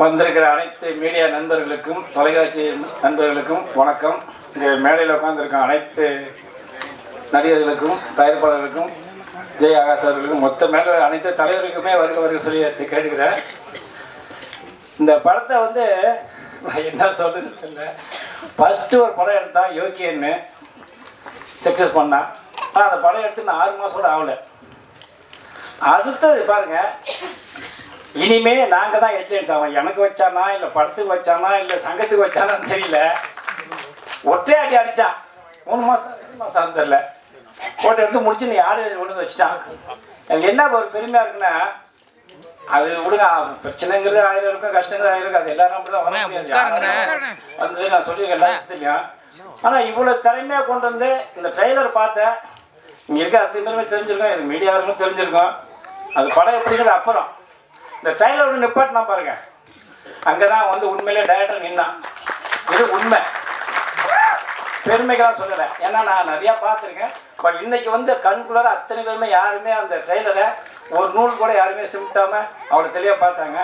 வந்திருக்கிற அனைத்து மீடியா நண்பர்களுக்கும் தொலைக்காட்சி நண்பர்களுக்கும் வணக்கம். இங்கே மேடையில் உட்காந்துருக்க அனைத்து நடிகர்களுக்கும் தயாரிப்பாளர்களுக்கும் ஜெய் ஆகாஷ் அவர்களுக்கும் மொத்த மேல அனைத்து தலைவர்களுக்குமே வருக வருக சொல்லி கேட்டுக்கிறேன். இந்த படத்தை வந்து நான் என்ன சொல்றது தெரியல. ஃபஸ்ட்டு ஒரு படம் எடுத்தான் யோக்கியன்னு சக்ஸஸ் பண்ணான் ஆனால் அந்த படம் எடுத்து நான் ஆறு மாதம் கூட ஆகலை. அடுத்தது பாருங்க இனிமே நாங்க தான் ஹெட்லைன்ஸ் அவன் எனக்கு வச்சானா இல்ல படத்துக்கு வச்சானா இல்ல சங்கத்துக்கு வச்சானான்னு தெரியல. ஒற்றை அடி அடிச்சான் மூணு மாசம் ரெண்டு மாசம் ஆகுது தெரியல. போட்டு எடுத்து முடிச்சு நீ ஆடு கொண்டு வந்து வச்சுட்டான். எனக்கு என்ன ஒரு பெருமையா இருக்குன்னா அது விடுங்க பிரச்சனைங்கிறது ஆயிரம் இருக்கும் கஷ்டங்கிறது ஆயிரம் இருக்கும். அது எல்லாரும் அப்படிதான் வர முடியாது. வந்து நான் சொல்லியிருக்கேன் எல்லா விஷயத்துலையும் ஆனா இவ்வளவு திறமையா கொண்டு வந்து இந்த ட்ரெய்லர் பார்த்தேன் இங்க இருக்க அத்தனை பேருமே தெரிஞ்சிருக்கோம் இது மீடியாவுக்கும் தெரிஞ்சிருக்கோம். அது படம் எப்படிங்கிறது அப்புறம். இந்த ட்ரெயிலரோட நிப்பாட்டினா பாருங்க. அங்கதான் வந்து உண்மையிலே டேரக்டர் நின்னான். இது உண்மை. பெருமைகளாக சொல்லலை ஏன்னா நான் நிறையா பார்த்துருக்கேன். பட் இன்னைக்கு வந்து கண்குள்ளார அத்தனை பேருமே யாருமே அந்த ட்ரெயிலரை ஒரு நூல் கூட யாருமே சிமிட்டாமல் அவளை தெளிவாக பார்த்தாங்க.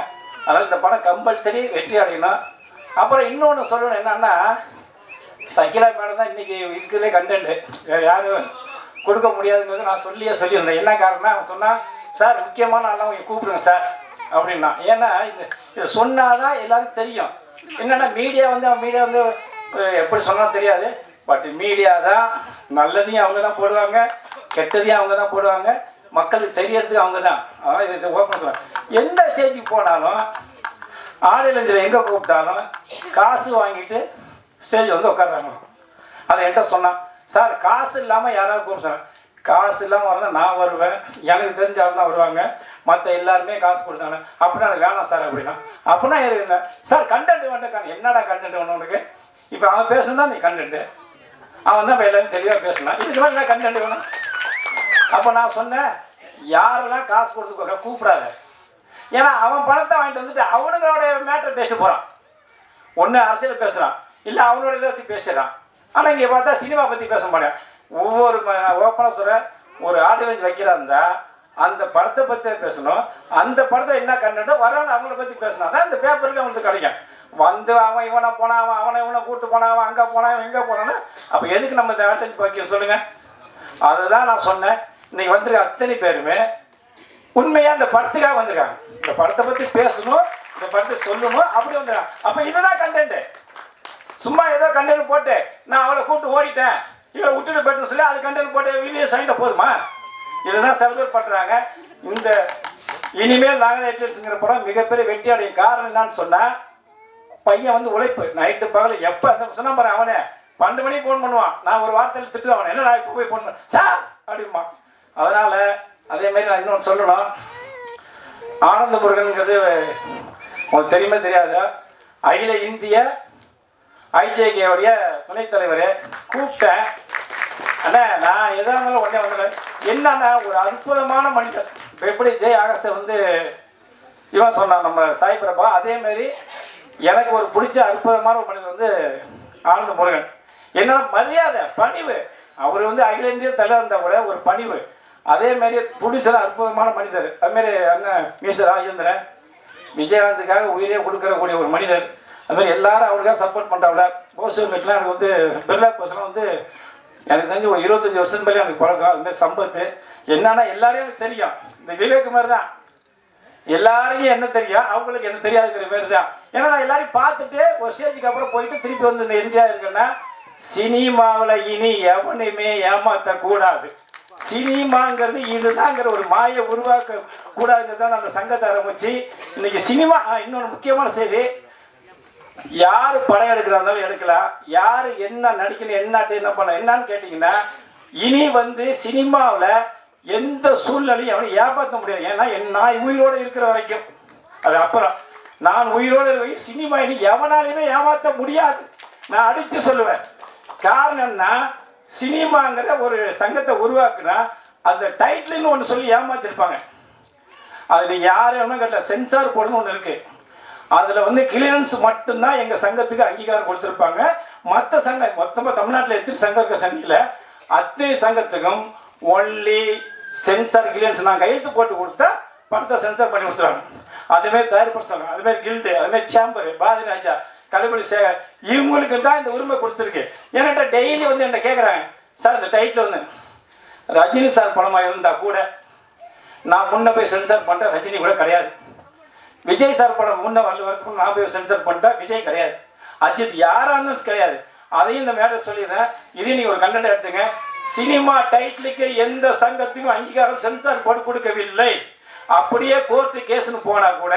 அதனால் இந்த படம் கம்பல்சரி வெற்றி அடையணும். அப்புறம் இன்னொன்று சொல்லணும் என்னன்னா சகிலா மேடம் தான் இன்னைக்கு இருக்கிறதே கண்டென்ட் வேறு யாரும் கொடுக்க முடியாதுங்கிறது நான் சொல்லியே சொல்லியிருந்தேன். என்ன காரணம்னா அவன் சொன்னான் சார் முக்கியமான ஆளாக அவங்க கூப்பிடுங்க சார். அப்படின்னா. ஏன்னா இது இதை சொன்னாதான் எல்லாருக்கும் தெரியும். என்னன்னா மீடியா வந்து அவன் மீடியா வந்து எப்படி சொன்னா தெரியாது. பட் மீடியா தான் நல்லதையும் அவங்க தான் போடுவாங்க கெட்டதையும் அவங்க தான் போடுவாங்க மக்களுக்கு தெரியறதுக்கு அவங்க தான். அதான் இது ஓப்பன் சொல்ல எந்த ஸ்டேஜுக்கு போனாலும் ஆடியலஞ்சில் எங்கே கூப்பிட்டாலும் காசு வாங்கிட்டு ஸ்டேஜ் வந்து உட்காடுறாங்க அதை என்கிட்ட சொன்னான். சார் காசு இல்லாமல் யாராவது கூப்பிட்டு காசு இல்லாமல் வரல நான் வருவேன். எனக்கு தெரிஞ்ச ஆள் தான் வருவாங்க. மற்ற எல்லாருமே காசு கொடுத்தாங்க. அப்படின்னா எனக்கு வேணாம் சார் அப்படின்னா. அப்படின்னா இருந்தேன் சார் கண்டென்ட் வேண்டாம் என்னடா கண்டென்ட் வேணும் உனக்கு? இப்போ அவன் பேசுனா நீ கண்டென்ட் அவன் தான் இப்போ எல்லாரும் தெளிவாக பேசினான் இதுக்கு என்ன கண்டென்ட் வேணும்? அப்போ நான் சொன்னேன் யாரெல்லாம் காசு கொடுத்து கூப்பிடாத. ஏன்னா அவன் பணத்தை வாங்கிட்டு வந்துட்டு அவனுங்களோட மேட்டர் பேச போகிறான் ஒன்று அரசியல் பேசுகிறான் இல்லை அவனோட இதை பற்றி பேசுகிறான் ஆனால் இங்கே பார்த்தா சினிமா பற்றி பேச மாட்டேன். ஒவ்வொரு நான் ஓப்பனாக சொல்கிறேன் ஒரு ஆடியன்ஸ் வைக்கிறாருந்தா அந்த படத்தை பற்றி பேசணும். அந்த படத்தை என்ன கண்டுட்டோ வரவங்க அவங்கள பற்றி பேசினா தான் இந்த பேப்பருக்கு அவங்களுக்கு கிடைக்கும். வந்து அவன் இவனை போனான் அவன் அவனை இவனை கூட்டு போனான் அவன் அங்கே போனான் எங்கே போனான்னு அப்போ எதுக்கு நம்ம இந்த ஆடியன்ஸ் வைக்கணும் சொல்லுங்கள் அதுதான் நான் சொன்னேன். இன்னைக்கு வந்துருக்க அத்தனை பேருமே உண்மையாக இந்த படத்துக்காக வந்திருக்காங்க. இந்த படத்தை பற்றி பேசணும் இந்த படத்தை சொல்லணும் அப்படி வந்துருக்காங்க. அப்போ இதுதான் கண்டென்ட்டு சும்மா ஏதோ கண்டென்ட் போட்டு நான் அவளை கூப்பிட்டு ஓடிட்டேன். இவளை விட்டுட்டு போயிட்டு சொல்லி அது கண்டென்ட் போட்டு வீடியோ சைண்ட போதுமா? இதுதான் சில பேர் பண்ணுறாங்க இந்த இனிமேல் நாகதேட்டர்ஸுங்கிற படம் மிகப்பெரிய வெற்றி அடையும் காரணம் என்னன்னு சொன்னால் பையன் வந்து உழைப்பு. நைட்டு பகல் எப்போ அந்த சொன்னா பாரு அவனே. பன்னெண்டு மணிக்கு ஃபோன் பண்ணுவான். நான் ஒரு வார்த்தையில் திட்டுவேன் அவனை. என்ன நான் இப்போ போய் ஃபோன் சார்! அப்படிமா அதனால் அதே மாதிரி நான் இன்னொன்று சொல்லணும். ஆனந்த முருகனுங்கிறது உங்களுக்கு தெரியுமே தெரியாது? அகில இந்திய ஐஜேகேவுடைய துணைத் தலைவர் கூப்பிட்டேன் அண்ணா நான் எதாக இருந்தாலும் உடனே வந்துடுறேன். என்னன்னா ஒரு அற்புதமான மனிதர். இப்போ எப்படி ஜெய் ஆகாஷை வந்து இவன் சொன்னான் நம்ம சாய் பிரபா அதே மாதிரி எனக்கு ஒரு பிடிச்ச அற்புதமான ஒரு மனிதர் வந்து ஆனந்த முருகன். என்னன்னா மரியாதை பணிவு. அவர் வந்து அகில இந்திய தலைவர் இருந்தால் கூட ஒரு பணிவு. அதே மாதிரி புடிச்சல அற்புதமான மனிதர். அதுமாரி அண்ணன் மீச ராஜேந்திரன். விஜயகாந்துக்காக உயிரே கொடுக்கறக்கூடிய ஒரு மனிதர். அது மாதிரி எல்லாரும் அவருக்காக சப்போர்ட் பண்ணுறாங்க போசு மீட்லாம் எனக்கு வந்து பிர்லா போஸ்லாம் வந்து எனக்கு தெரிஞ்சு ஒரு இருபத்தஞ்சி வருஷம் மேலே எனக்கு பழக்கம். அது மாதிரி சம்பத்து. என்னன்னா எல்லாரையும் எனக்கு தெரியும். இந்த விவேக் மாதிரி தான். எல்லாரையும் என்ன தெரியும்? அவங்களுக்கு என்ன தெரியாதுங்கிற பேர் தான். ஏன்னா நான் எல்லாரையும் பார்த்துட்டு ஒரு ஸ்டேஜுக்கு அப்புறம் போயிட்டு திருப்பி வந்து இந்த இந்தியா இருக்குன்னா சினிமாவில் இனி எவனையுமே ஏமாத்த கூடாது சினிமாங்கிறது இதுதாங்கிற ஒரு மாயை உருவாக்க கூடாதுங்கிறது தான் அந்த சங்கத்தை ஆரம்பிச்சு இன்னைக்கு சினிமா இன்னொன்று முக்கியமான செய்தி யார் படம் எடுக்கிறா இருந்தாலும் எடுக்கலாம் யார் என்ன நடிக்கணும் என்ன என்ன பண்ண என்னன்னு கேட்டிங்கன்னா இனி வந்து சினிமாவில் எந்த சூழ்நிலையும் அவனை ஏமாற்ற முடியாது. ஏன்னா என் நான் உயிரோடு இருக்கிற வரைக்கும். அது அப்புறம் நான் உயிரோடு இருக்க சினிமா இனி எவனாலையுமே ஏமாற்ற முடியாது. நான் அடித்து சொல்லுவேன். காரணம்னா சினிமாங்கிற ஒரு சங்கத்தை உருவாக்குனா அந்த டைட்டில்னு ஒன்று சொல்லி ஏமாத்திருப்பாங்க. அது நீங்கள் யார் வேணுமோ கேட்டால் சென்சார் போர்டுன்னு ஒன்று இருக்குது அதில் வந்து கிளியரன்ஸ் மட்டும்தான் எங்கள் சங்கத்துக்கு அங்கீகாரம் கொடுத்துருப்பாங்க. மற்ற சங்கம் மொத்தமாக தமிழ்நாட்டில் எத்தனை சங்கம் இருக்க சங்கியில் அத்தனை சங்கத்துக்கும் ஒன்லி சென்சார் கிளியரன்ஸ் நான் கையெழுத்து போட்டு கொடுத்தா படத்தை சென்சார் பண்ணி கொடுத்துருவாங்க. அதேமாதிரி தயாரிப்பு சங்கம் அதுமாதிரி கில்டு அதுமாரி சேம்பர் பாரதி ராஜா கலைமொழி சேகர் இவங்களுக்கு தான் இந்த உரிமை கொடுத்துருக்கு. என்கிட்ட டெய்லி வந்து என்ன கேட்குறாங்க சார் இந்த டைட்டில் வந்து ரஜினி சார் படமாக இருந்தால் கூட நான் முன்ன போய் சென்சார் பண்ணுற ரஜினி கூட கிடையாது. விஜய் சார் படம் முன்ன வரல வரதுக்கு நான் போய் சென்சார் பண்ணிட்டேன் விஜய் கிடையாது. அஜித் யாரா இருந்தாலும் கிடையாது. அதையும் இந்த மேடை சொல்லிடுறேன். இதையும் நீங்க ஒரு கண்டென்ட் எடுத்துங்க. சினிமா டைட்டிலுக்கு எந்த சங்கத்துக்கும் அங்கீகாரம் சென்சார் போட்டு கொடுக்கவில்லை. அப்படியே கோர்ட்டு கேஸ்னு போனா கூட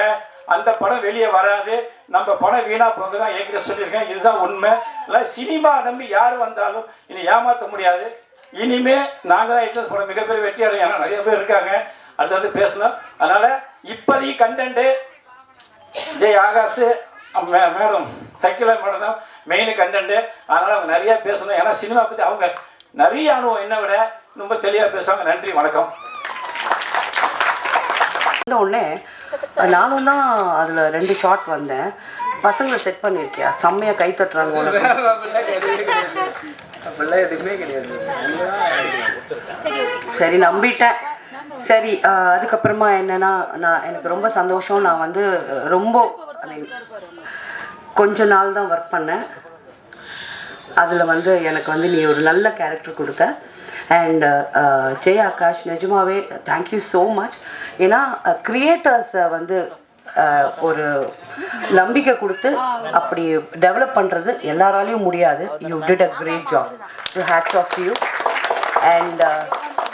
அந்த படம் வெளியே வராது. நம்ம படம் வீணா போங்க தான் ஏற்கனவே சொல்லியிருக்கேன். இதுதான் உண்மை. இல்லை சினிமா நம்பி யார் வந்தாலும் இனி ஏமாற்ற முடியாது. இனிமே நாங்கள் தான் இட்லஸ் படம் மிகப்பெரிய வெற்றி அடையும் ஏன்னா நிறைய பேர் இருக்காங்க. அடுத்தது பேசணும். அதனால இப்போதைக்கு கண்டென்ட்டு ஜெய் ஆகாஷ் மே- மேடம் சக்கிலா மேடம் தான் மெயின் கண்டென்ட் அதனால் அவங்க நிறைய பேசணும். ஏன்னா சினிமா பற்றி அவங்க நிறைய அனுபவம். என்னை விட ரொம்ப தெளிவாக பேசுவாங்க. நன்றி வணக்கம். உடனே நானும் தான் அதில் ரெண்டு ஷாட் வந்தேன். பசங்களை செட் பண்ணியிருக்கியா செம்மையாக கை தட்டுறாங்க உனக்கு. அப்படிலாம் எதுவுமே கிடையாது. சரி நம்பிட்டேன். சரி அதுக்கப்புறமா என்னன்னா நான் எனக்கு ரொம்ப சந்தோஷம். நான் வந்து ரொம்ப கொஞ்ச நாள் தான் ஒர்க் பண்ணேன். அதில் வந்து எனக்கு வந்து நீ ஒரு நல்ல கேரக்டர் கொடுத்த. அண்ட் ஜெய் ஆகாஷ் நிஜமாவே தேங்க்யூ ஸோ மச் ஏன்னா க்ரியேட்டர்ஸை வந்து ஒரு நம்பிக்கை கொடுத்து அப்படி டெவலப் பண்ணுறது எல்லாராலையும் முடியாது. You did a great job you hats off you and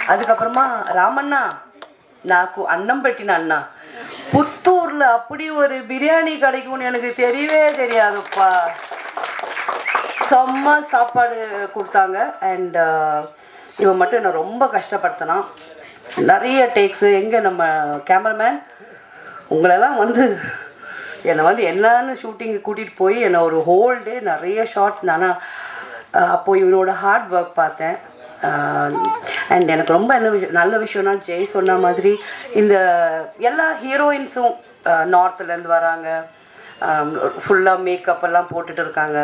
அதுக்கப்புறமா ராமண்ணா నాకు అన్నం పెట్టిన అన్న புத்தூர்ல அப்படி ஒரு பிரியாணி கிடைக்கும்னு எனக்கு தெரியவே தெரியாதுப்பா செம்ம சாப்பாடு கொடுத்தாங்க அண்ட் இவன் மட்டும் என்னை ரொம்ப கஷ்டப்படுத்தினான் நிறைய டேக்ஸு எங்கே நம்ம கேமராமேன் உங்களெல்லாம் வந்து என்னை வந்து என்னன்னு ஷூட்டிங்கு கூட்டிகிட்டு போய் என்னை ஒரு ஹோல் டே நிறைய ஷார்ட்ஸ் நானும் அப்போது இவனோட ஹார்ட் ஒர்க் பார்த்தேன் அண்ட் எனக்கு ரொம்ப என்ன விஷயம் நல்ல விஷயம்னா ஜெய் சொன்ன மாதிரி இந்த எல்லா ஹீரோயின்ஸும் நார்த்துலேருந்து வராங்க. ஃபுல்லாக மேக்கப் எல்லாம் போட்டுட்டு இருக்காங்க.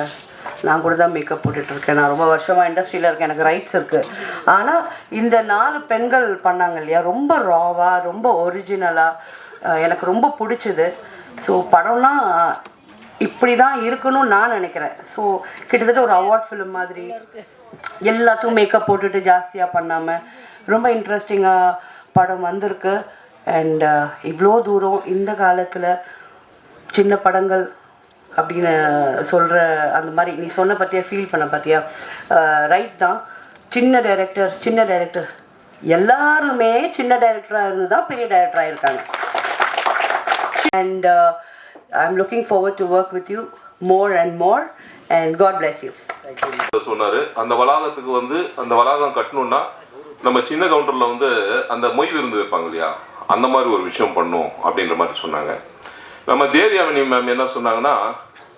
நான் கூட தான் மேக்கப் போட்டுட்ருக்கேன் நான் ரொம்ப வருஷமாக இண்டஸ்ட்ரியில் இருக்கேன். எனக்கு ரைட்ஸ் இருக்குது ஆனால் இந்த நாலு பெண்கள் பண்ணாங்க இல்லையா ரொம்ப ராவாக ரொம்ப ஒரிஜினலாக எனக்கு ரொம்ப பிடிச்சது. ஸோ படம்னா இப்படி தான் இருக்கணும்னு நான் நினைக்கிறேன். ஸோ கிட்டத்தட்ட ஒரு அவார்ட் ஃபிலிம் மாதிரி. எல்லாத்தையும் மேக்கப் போட்டுட்டு ஜாஸ்தியாக பண்ணாமல் ரொம்ப இன்ட்ரெஸ்டிங்காக படம் வந்திருக்கு. அண்ட் uh, இவ்வளோ தூரம் இந்த காலத்தில் சின்ன படங்கள் அப்படின்னு சொல்கிற அந்த மாதிரி நீ சொன்ன பற்றியா ஃபீல் பண்ண பார்த்தியா ரைட் uh, தான். சின்ன டைரக்டர் சின்ன டைரக்டர் எல்லாருமே சின்ன டைரக்டராக இருந்து தான் பெரிய டைரக்டராக இருக்காங்க and I am looking forward to work with you more and more and God bless you சொன்னார் அந்த வளாகத்துக்கு வந்து அந்த வளாகம் கட்டணும்னா நம்ம சின்ன கவுண்டரில் வந்து அந்த மொய் விருந்து வைப்பாங்க இல்லையா? அந்த மாதிரி ஒரு விஷயம் பண்ணும் அப்படின்ற மாதிரி சொன்னாங்க. நம்ம தேவியாமணி மேம் என்ன சொன்னாங்கன்னா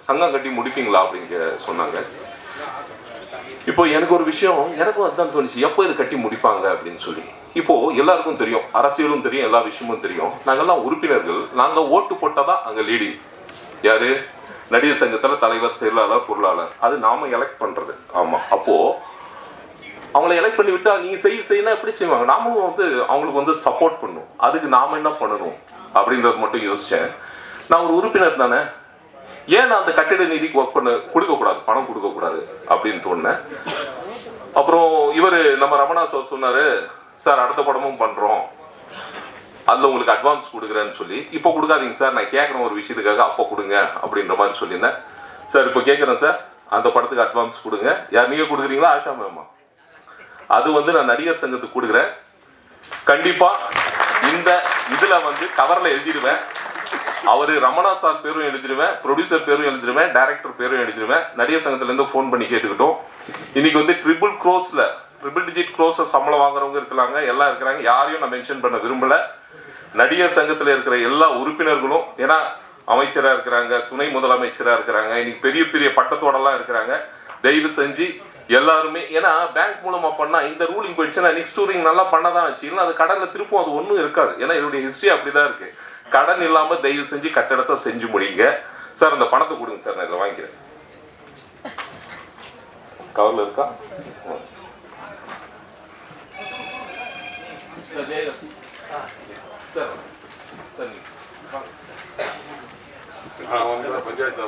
சங்கம் கட்டி முடிப்பீங்களா அப்படின்னு சொன்னாங்க. இப்போ எனக்கு ஒரு விஷயம் எனக்கும் அதுதான் தோணுச்சு எப்போ இது கட்டி முடிப்பாங்க அப்படின்னு சொல்லி. இப்போ எல்லாருக்கும் தெரியும் அரசியலும் தெரியும் எல்லா விஷயமும் தெரியும். நாங்கெல்லாம் உறுப்பினர்கள் நாங்கள் ஓட்டு போட்டால் தான் அங்கே லீடிங் யாரு? நடிகர் சங்கத்துல தலைவர் செயலாளர் பொருளாளர். அது நாம எலெக்ட் பண்றது. ஆமா. அப்போ அவங்கள எலெக்ட் பண்ணி விட்டா நீங்க செய் செய்யணும் எப்படி செய்வாங்க? நாமளும் வந்து அவங்களுக்கு வந்து சப்போர்ட் பண்ணும். அதுக்கு நாம என்ன பண்ணணும்? அப்படின்றது மட்டும் யோசிச்சேன். நான் ஒரு உறுப்பினர் தானே. ஏன் நான் அந்த கட்டிட நிதிக்கு ஒர்க் பண்ண கொடுக்க கூடாது பணம் கொடுக்க கூடாது அப்படின்னு தோணுனேன். அப்புறம் இவர் நம்ம ரமணா சார் சொன்னாரு சார் அடுத்த படமும் பண்றோம். அதில் உங்களுக்கு அட்வான்ஸ் கொடுக்குறேன்னு சொல்லி இப்போ கொடுக்காதீங்க சார் நான் கேட்குற ஒரு விஷயத்துக்காக அப்போ கொடுங்க அப்படின்ற மாதிரி சொல்லியிருந்தேன். சார் இப்போ கேட்குறேன் சார் அந்த படத்துக்கு அட்வான்ஸ் கொடுங்க. யார் நீங்கள் கொடுக்குறீங்களா ஆஷா மேமா அது வந்து நான் நடிகர் சங்கத்துக்கு கொடுக்குறேன். கண்டிப்பாக இந்த இதில் வந்து கவரில் எழுதிடுவேன். அவர் ரமணா சார் பேரும் எழுதிடுவேன் ப்ரொடியூசர் பேரும் எழுதிடுவேன் டைரக்டர் பேரும் எழுதிடுவேன். நடிகர் சங்கத்துலேருந்து ஃபோன் பண்ணி கேட்டுக்கிட்டோம். இன்னைக்கு வந்து ட்ரிபிள் க்ரோஸில் ட்ரிபிள் டிஜிட் க்ரோஸை சம்பளம் வாங்குறவங்க இருக்கிறாங்க எல்லாம் இருக்கிறாங்க. யாரையும் நான் மென்ஷன் பண்ண விரும்பலை. நடிகர் சங்கத்தில் இருக்கிற எல்லா உறுப்பினர்களும் ஏன்னா அமைச்சராக இருக்கிறாங்க துணை முதலமைச்சராக இருக்கிறாங்க இன்னைக்கு பெரிய பெரிய பட்டத்தோடலாம் இருக்கிறாங்க. தயவு செஞ்சு எல்லாருமே ஏன்னா பேங்க் மூலமா பண்ணா இந்த ரூலிங் போயிடுச்சுன்னா நெக்ஸ்ட் ரூலிங் நல்லா பண்ணதான் வச்சு இல்லை அது கடன்ல திருப்பும் அது ஒன்றும் இருக்காது. ஏன்னா இதோடைய ஹிஸ்டரி அப்படிதான் இருக்கு. கடன் இல்லாம தயவு செஞ்சு கட்டடத்தை செஞ்சு முடிங்க. சார் அந்த பணத்தை கொடுங்க சார் நான் இதை வாங்கிக்கிறேன். கவர்ல இருக்கா சார் சார் நீங்க வாங்க. பஞ்சாயத்து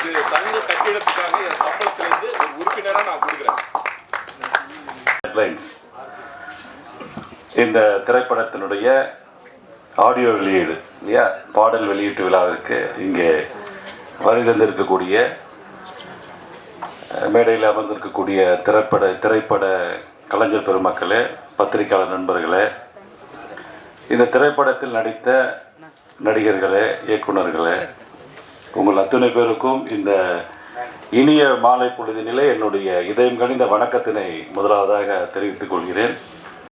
இது தங்க கட்டிடத்துக்காக என் சம்பளத்திலிருந்து ஒரு நான் கொடுக்குறேன் இந்த திரைப்படத்தினுடைய ஆடியோ வெளியீடு இல்லையா? பாடல் வெளியீட்டு விழாவிற்கு இங்கே வருகை தந்திருக்கக்கூடிய மேடையில் அமர்ந்திருக்கக்கூடிய திரைப்பட திரைப்பட கலைஞர் பெருமக்களே பத்திரிகையாளர் நண்பர்களே இந்த திரைப்படத்தில் நடித்த நடிகர்களே இயக்குனர்களே உங்கள் அத்துணை பேருக்கும் இந்த இனிய மாலை பொழுதினிலே என்னுடைய இதயம் கணிந்த வணக்கத்தினை முதலாவதாக தெரிவித்துக் கொள்கிறேன்.